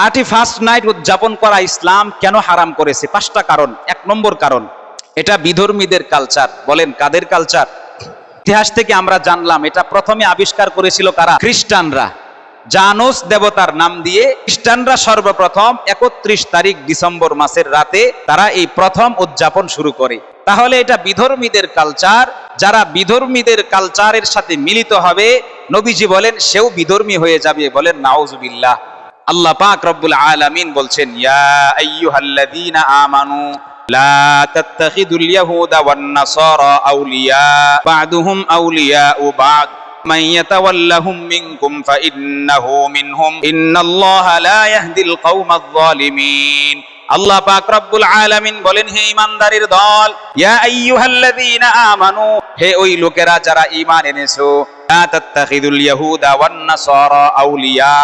Thirty first night উদযাপন করা ইসলাম কেন হারাম করেছে? পাঁচটা কারণ। এক নম্বর কারণ, এটা বিধর্মীদের কালচার বলেন, কাদের কালচার ইতিহাস থেকে আমরা জানলাম, এটা প্রথমে আবিষ্কার করেছিল কারা? খ্রিস্টানরা। জানোস দেবতার নাম দিয়ে খ্রিস্টানরা সর্বপ্রথম একত্রিশ তারিখ ডিসেম্বর মাসের রাতে তারা এই প্রথম উদযাপন শুরু করে। তাহলে এটা বিধর্মীদের কালচার যারা বিধর্মীদের কালচারের সাথে মিলিত হবে, নবীজি বলেন, সেও বিধর্মী হয়ে যাবে। বলেন, নাউজুবিল্লাহ। আল্লাহ পাক রব্বুল আলামিন বলছেন, ইয়া আইয়ুহাল্লাযীনা আমানু, লা তাত্তাখিদুল ইয়াহুদা ওয়ান নাসারা আউলিয়া, বা'দুহুম আউলিয়াউ বা'দ, মান ইয়াতাওয়াল্লাহুম মিনকুম ফাইন্নাহু মিনহুম, ইন্নাল্লাহা লা ইয়াহদিল কওমাজ জালিমিন আল্লাহ পাক রব্বুল আলামিন বলেন, হে ইমানদারের দল, ইয়া আইয়ুহাল্লাযীনা আমানু, হে ওই লোকেরা যারা ঈমান এনেছো, লা তাত্তাখিদুল ইয়াহুদা ওয়ান নাসারা আউলিয়া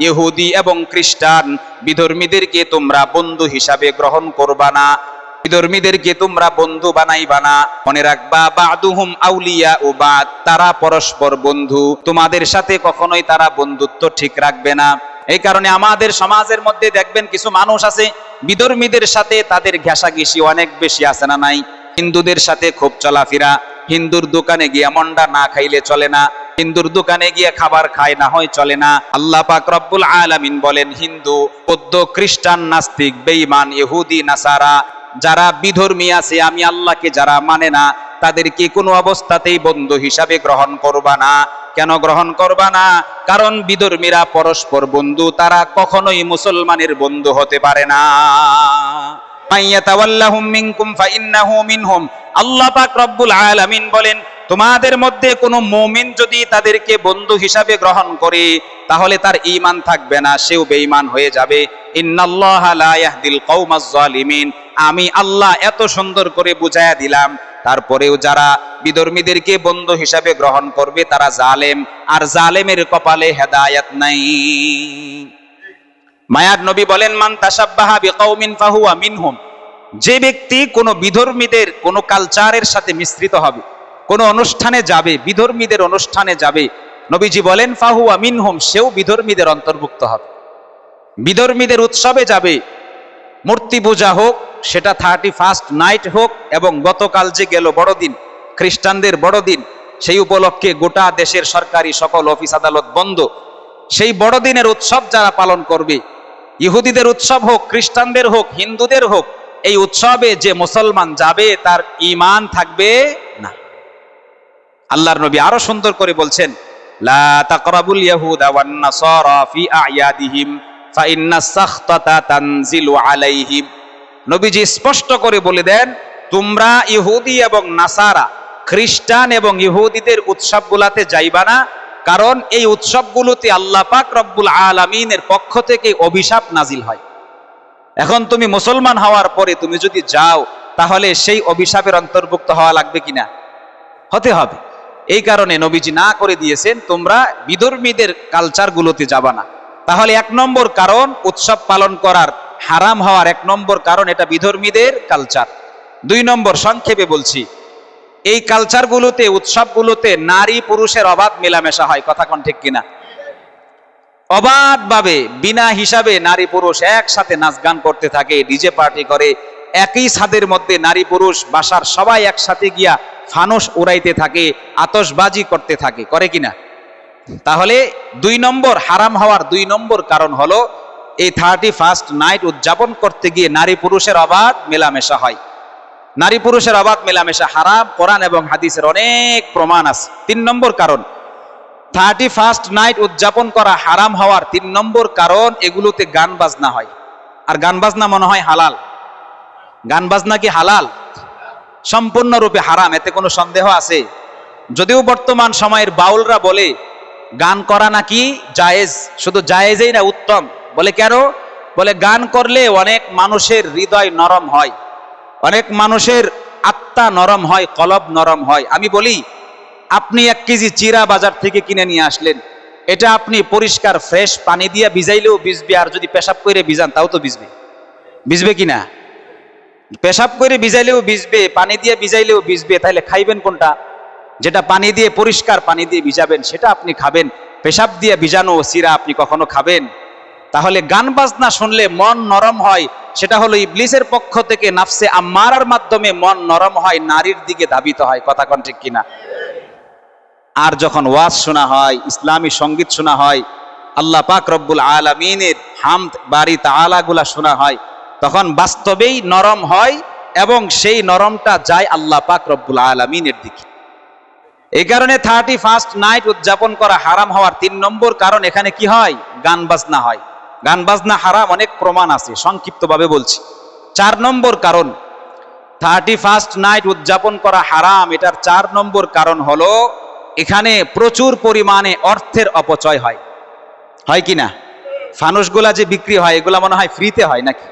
ইহুদি এবং খ্রিস্টান, বিধর্মীদেরকে তোমরা বন্ধু হিসাবে গ্রহণ করবা না। বিধর্মীদেরকে তোমরা বন্ধু বানাইবা না। মনে রাখবা, বাদুহুম আউলিয়া ও বাদ, তারা পরস্পর বন্ধু। তোমাদের সাথে কখনোই তারা বন্ধুত্ব ঠিক রাখবে না। এই কারণে আমাদের সমাজের মধ্যে দেখবেন কিছু মানুষ আছে, বিধর্মীদের সাথে তাদের ঘেঁষাঘেঁষি অনেক বেশি আছে না নাই? হিন্দুদের সাথে খুব চলাফেরা। হিন্দুর দোকানে গিয়ে মন্ডা না খাইলে চলে না। হিন্দুর দোকানে গিয়ে খাবার খায়, না হয় চলে না। আল্লাহ পাক রব্বুল আলামিন বলেন, হিন্দু, বৌদ্ধ, খ্রিস্টান, নাস্তিক, বেঈমান, ইহুদি, নাসারা, যারা বিধর্মী আছে, আমি আল্লাহকে যারা মানে না, তাদেরকে কোনো অবস্থাতেই বন্ধু হিসাবে গ্রহণ করবা না। কেন গ্রহণ করবা না? কারণ বিধর্মীরা পরস্পর বন্ধু, তারা কখনোই মুসলমানের বন্ধু হতে পারে না। আল্লাহ পাক রব্বুল আলামিন বলেন তোমাদের মধ্যে কোনো মুমিন যদি তাদেরকে বন্ধু হিসাবে গ্রহণ করে, তাহলে তার ইমান থাকবে না, সেও বেঈমান হয়ে যাবে। আমি আল্লাহ এত সুন্দর করে বুঝায়া দিলাম, তারপরেও যারা বিধর্মীদেরকে বন্ধু হিসাবে গ্রহণ করবে, তারা জালেম, আর জালেমের কপালে হেদায়াত নাই। মায়ার নবী বলেন, মান ফাহুয়া মিনহুম। যে ব্যক্তি কোনো বিধর্মীদের, কোনো কালচারের সাথে মিশ্রিত হবে কোনো অনুষ্ঠানে যাবে, বিধর্মীদের অনুষ্ঠানে যাবে। নবীজি বলেন ফাহু আমিন হোম সেও বিধর্মীদের অন্তর্ভুক্ত হবে। বিধর্মীদের উৎসবে যাবে, মূর্তি পূজা হোক, সেটা থার্টি ফার্স্ট নাইট হোক, এবং গতকাল যে গেল বড়দিন, খ্রিস্টানদের বড়দিন, সেই উপলক্ষে গোটা দেশের সরকারি সকল অফিস আদালত বন্ধ। সেই বড়দিনের উৎসব যারা পালন করবে, ইহুদিদের উৎসব হোক, খ্রিস্টানদের হোক, হিন্দুদের হোক, এই উৎসবে যে মুসলমান যাবে, তার ঈমান থাকবে আল্লাহর নবী আরও সুন্দর করে বলছেন, লা তাকরাবুল ইয়াহুদা ওয়ান নাসারা ফি আলাইহিম। নবীজি স্পষ্ট করে বলে দেন, তোমরা ইহুদি এবং নাসারা, খ্রিস্টান এবং ইহুদিদের উৎসবগুলাতে যাইবা না, কারণ এই উৎসবগুলোতে আল্লাহ পাক রব্বুল আলামিনের পক্ষ থেকে অভিশাপ নাজিল হয়। এখন তুমি মুসলমান হওয়ার পরে তুমি যদি যাও, তাহলে সেই অভিশাপের অন্তর্ভুক্ত হওয়া লাগবে কিনা? হতে হবে। এই কারণে নবীজি না করে দিয়েছেন, তোমরা বিধর্মীদের কালচারগুলোতে যাবা না। তাহলে এক নম্বর কারণ, উৎসব পালন করার হারাম হওয়ার এক নম্বর কারণ এটা বিধর্মীদের কালচার দুই নম্বর, সংক্ষেপে বলছি, এই কালচারগুলোতে উৎসবগুলোতে নারী পুরুষের অবাধ মেলামেশা হয়, কথা কোন ঠিক কিনা? অবাধভাবে, বিনা হিসাবে নারী পুরুষ একসাথে নাচ গান করতে থাকে, ডিজে পার্টি করে একই ছাদের মধ্যে নারী পুরুষ বাসার সবাই একসাথে গিয়া ফানুস উড়াইতে থাকে, আতশবাজি করতে থাকে, করে কিনা? তাহলে দুই নম্বর হারাম হওয়ার দুই নম্বর কারণ হলো, এই থার্টি ফার্স্ট নাইট উদযাপন করতে গিয়ে নারী পুরুষের অবাধ মেলামেশা হয়। নারী পুরুষের অবাধ মেলামেশা হারাম, কোরআন এবং হাদিসের অনেক প্রমাণ আছে। তিন নম্বর কারণ থার্টি ফার্স্ট নাইট উদযাপন করা হারাম হওয়ার তিন নম্বর কারণ, এগুলোতে গান বাজনা হয়। আর গান বাজনা মনে হয় হালাল। গান বাজনা কি হালাল? সম্পূর্ণরূপে হারাম, এতে কোনো সন্দেহ আছে? যদিও বর্তমান সময়ের বাউলরা বলে, গান করা নাকি জায়েজ? শুধু জায়েজেই না, উত্তম। বলে কেন? বলে গান করলে অনেক মানুষের হৃদয় নরম হয়। অনেক মানুষের আত্মা নরম হয়, কলব নরম হয়। আমি বলি, আপনি এক কেজি চিরা বাজার থেকে কিনে নিয়ে আসলেন। এটা আপনি পরিষ্কার, ফ্রেশ পানি দিয়ে ভিজাইলেও ভিজবে, আর যদি পেশাব করে ভিজান, তাও তো ভিজবে। ভিজবে কিনা? পেশাব করে ভিজাইলেও ভিজবে, পানি দিয়ে ভিজাইলেও ভিজবে তাহলে খাইবেন কোনটা? যেটা পানি দিয়ে পরিষ্কার পানি দিয়ে ভিজাবেন, সেটা আপনি খাবেন। পেশাব দিয়ে ভিজানো সিরা আপনি কখনো খাবেন? তাহলে গান বাজনা শুনলে মন নরম হয়, সেটা হলো ইবলিসের পক্ষ থেকে নাফসে আম্মারার মাধ্যমে মন নরম হয়, নারীর দিকে ধাবিত হয়। কথা কন ঠিক কিনা? আর যখন ওয়াজ শোনা হয়, ইসলামী সংগীত শোনা হয়, আল্লাহ পাক রব্বুল আলমিনের হামদ বাড়ি তালাগুলা শোনা হয় তখন বাস্তবেই নরম হয় এবং সেই নরমটা যায় আল্লাহ পাক রব্বুল আলমিনের দিকে। এই কারণে থার্টি ফার্স্ট নাইট উদযাপন করা হারাম হওয়ার তিন নম্বর কারণ এখানে কি হয়? গান বাজনা হয়। গান বাজনা হারাম অনেক প্রমাণ আছে, সংক্ষিপ্তভাবে বলছি। চার নম্বর কারণ থার্টি ফার্স্ট নাইট উদযাপন করা হারাম, এটার চার নম্বর কারণ হলো এখানে প্রচুর পরিমাণে অর্থের অপচয় হয়। হয় কি না? ফানুসগুলা যে বিক্রি হয়, এগুলা মনে হয় ফ্রিতে হয় নাকি?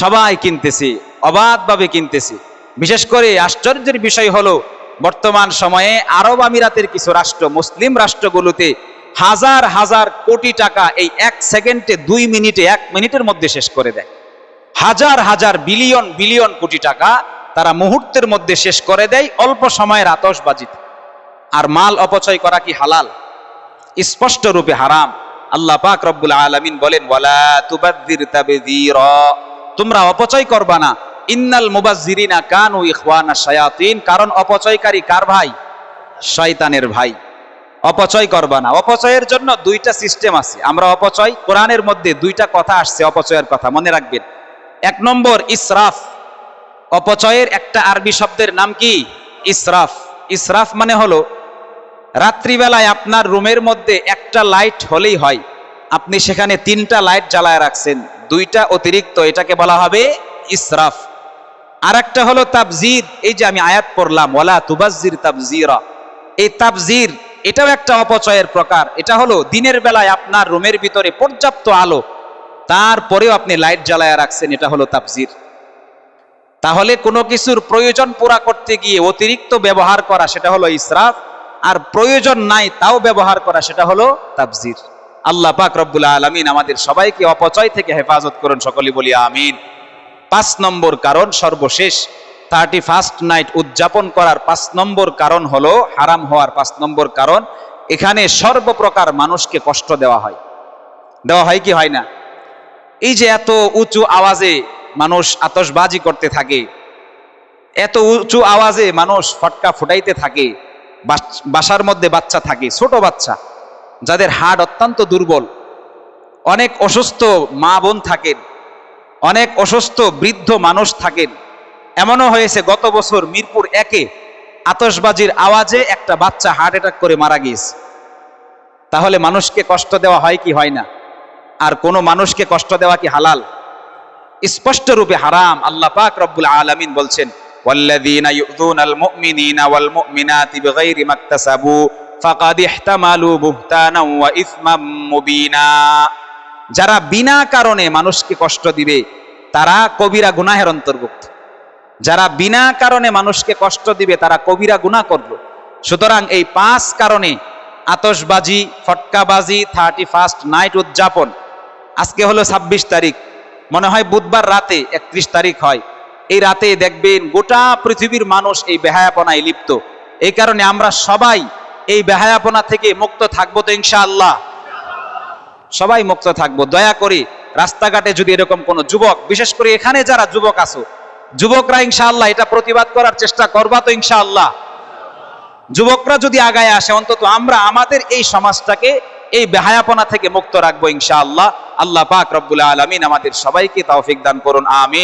সবাই কিনতেছে, অবাধভাবে কিনতেছে। বিশেষ করে আশ্চর্যের বিষয় হলো, বর্তমান সময়ে আরব আমিরাতের কিছু রাষ্ট্র, মুসলিম রাষ্ট্রগুলোতে হাজার হাজার কোটি টাকা এই এক সেকেন্ডে দুই মিনিটে, এক মিনিটের মধ্যে শেষ করে দেয়। হাজার হাজার বিলিয়ন বিলিয়ন কোটি টাকা তারা মুহূর্তের মধ্যে শেষ করে দেয়, অল্প সময়ের আতসবাজিতে আর মাল অপচয় করা কি হালাল? স্পষ্ট রূপে হারাম। আল্লাহ পাক রব্বুল আলামিন বলেন, ওয়ালা তুবাদ্দির তাবদীরা। তোমরা অপচয় করবা না। ইন্নাল মুবাজ্জিরিনা কানু ইখওয়ানা শায়াতিন। কারণ অপচয়কারী কার ভাই? শয়তানের ভাই। অপচয় করবা না। অপচয়ের জন্য দুইটা সিস্টেম আছে। আমরা অপচয়, কোরআনের মধ্যে দুইটা কথা আসছে অপচয়ের কথা, মনে রাখবেন। এক নম্বর, ইসরাফ। অপচয়ের একটা আরবি শব্দের নাম কি? ইসরাফ। ইসরাফ মানে হলো, রাত্রিবেলায় আপনার রুমের মধ্যে একটা লাইট হলেই হয়। আপনি সেখানে তিনটা লাইট জ্বালায় রাখছেন। দুইটা অতিরিক্ত, এটাকে বলা হবে ইসরাফ। আর একটা হলো তাবজির। এই যে আমি আয়াত পড়লাম, ওয়ালা তুবাজির তাবজিরা। এই তাবজির, এটাও একটা অপচয়ের প্রকার। এটা হলো দিনের বেলায় আপনার রুমের ভিতরে পর্যাপ্ত আলো, তারপরেও আপনি লাইট জ্বালায় রাখছেন, এটা হলো তাবজির। তাহলে কোনো কিছুর প্রয়োজন পুরা করতে গিয়ে অতিরিক্ত ব্যবহার করা, সেটা হলো ইসরাফ। আর প্রয়োজন নাই, তাও ব্যবহার করা, সেটা হলো তাবজির। আল্লাহ পাক রব্বুল আলমিন আমাদের সবাইকে অপচয় থেকে হেফাজত করুন, সকলে বলি আমিন। পাঁচ নম্বর কারণ সর্বশেষ থার্টি ফার্স্ট নাইট উদযাপন করার পাঁচ নম্বর কারণ হলো হারাম হওয়ার পাঁচ নম্বর কারণ, এখানে সর্বপ্রকার মানুষকে কষ্ট দেওয়া হয়। দেওয়া হয় কি হয় না? এই যে এত উঁচু আওয়াজে মানুষ আতসবাজি করতে থাকে, এত উঁচু আওয়াজে মানুষ ফটকা ফুটাইতে থাকে বাসার মধ্যে বাচ্চা থাকে, ছোট বাচ্চা। যাদের হাড় অত্যন্ত দুর্বল অনেক অসুস্থ মা বোন থাকেন অনেক অসুস্থ বৃদ্ধ মানুষ থাকেন এমনও হয়েছে গত বছর মিরপুর একে আতশবাজির আওয়াজে একটা বাচ্চা হার্ট অ্যাটাক করে মারা গিয়েছে তাহলে মানুষকে কষ্ট দেওয়া হয় কি হয় না আর কোনো মানুষকে কষ্ট দেওয়া কি হালাল স্পষ্ট রূপে হারাম আল্লাহ পাক রব্বুল আলামিন বলছেন والذين يؤذون المؤمنين والمؤمنات بغير ما اكتسبوا ফাকাদ ইহতামালু বুহতানা ওয়া যারা বিনা কারণে মানুষকে কষ্ট দিবে, তারা কবিরা গুনাহের অন্তর্ভুক্ত। যারা বিনা কারণে মানুষকে কষ্ট দিবে, তারা কবিরা গুণা করব। সুতরাং এই পাঁচ কারণে আতসবাজি ফটকাবাজি থার্টি ফার্স্ট নাইট উদযাপন, আজকে হলো ২৬ তারিখ, মনে হয় বুধবার রাতে একত্রিশ তারিখ হয়। এই রাতে দেখবেন গোটা পৃথিবীর মানুষ এই বেহায়াপনায় লিপ্ত। এই কারণে আমরা সবাই এই বেহায়াপনা থেকে মুক্ত থাকব তো ইনশাআল্লাহ। সবাই মুক্ত থাকব, দয়া করে। রাস্তাঘাটে যদি এরকম কোন যুবক, বিশেষ করে এখানে যারা যুবক আছো, যুবকরা ইনশাআল্লাহ এটা প্রতিবাদ করার চেষ্টা করবা তো ইনশাআল্লাহ। যুবকরা যদি আগায় আসে, অন্তত আমরা আমাদের এই সমাজটাকে এই বেহায়াপনা থেকে মুক্ত রাখব ইনশাআল্লাহ। আল্লাহ পাক রব্বুল আলমিন আমাদের সবাইকে তৌফিক দান করুন, আমিন।